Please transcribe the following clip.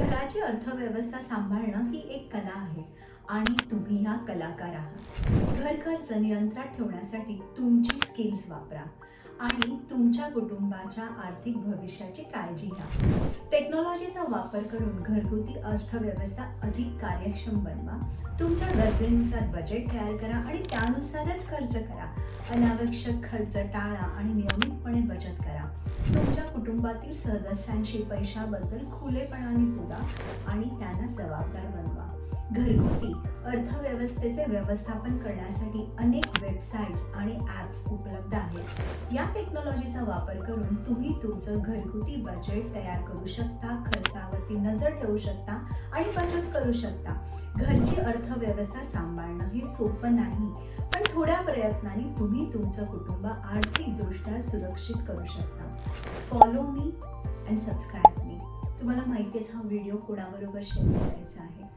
घराची अर्थव्यवस्था सांभाळणं ही एक कला आहे. आणि तुम्ही ह्या कलाकार आहात. घर खर्च नियंत्रणात ठेवण्यासाठी तुमची स्किल्स वापरा. आणि तुमच्या कुटुंबाच्या आर्थिक भविष्याची काळजी घ्या. टेक्नॉलॉजीचा वापर करून घरगुती अर्थव्यवस्था अधिक कार्यक्षम बनवा. तुमच्या गरजेनुसार बजेट तयार करा आणि त्यानुसारच खर्च करा. अनावश्यक खर्च टाळा आणि नियमितपणे बचत करा. कुटुंबातील सदस्यांशी पैशाबद्दल खुलेपणाने बोला आणि त्यांना जबाबदार बनवा. घरगुती अर्थव्यवस्थेचे व्यवस्थापन करण्यासाठी अनेक वेबसाईट्स आणि ॲप्स उपलब्ध आहेत. या टेक्नॉलॉजीचा वापर करून तुम्ही तुमचं घरगुती बजेट तयार करू शकता खर्चावरती नजर ठेवू शकता आणि बचत करू शकता. घरची अर्थव्यवस्था सांभाळणं हे सोपं नाही. थोड्या प्रयत्नाने तुम्ही तुमचं कुटुंब आर्थिकदृष्ट्या सुरक्षित करू शकता. फॉलो मी अँड सबस्क्राईब मी तुम्हाला माहितीच हा व्हिडिओ कोणाबरोबर शेअर करायचा आहे.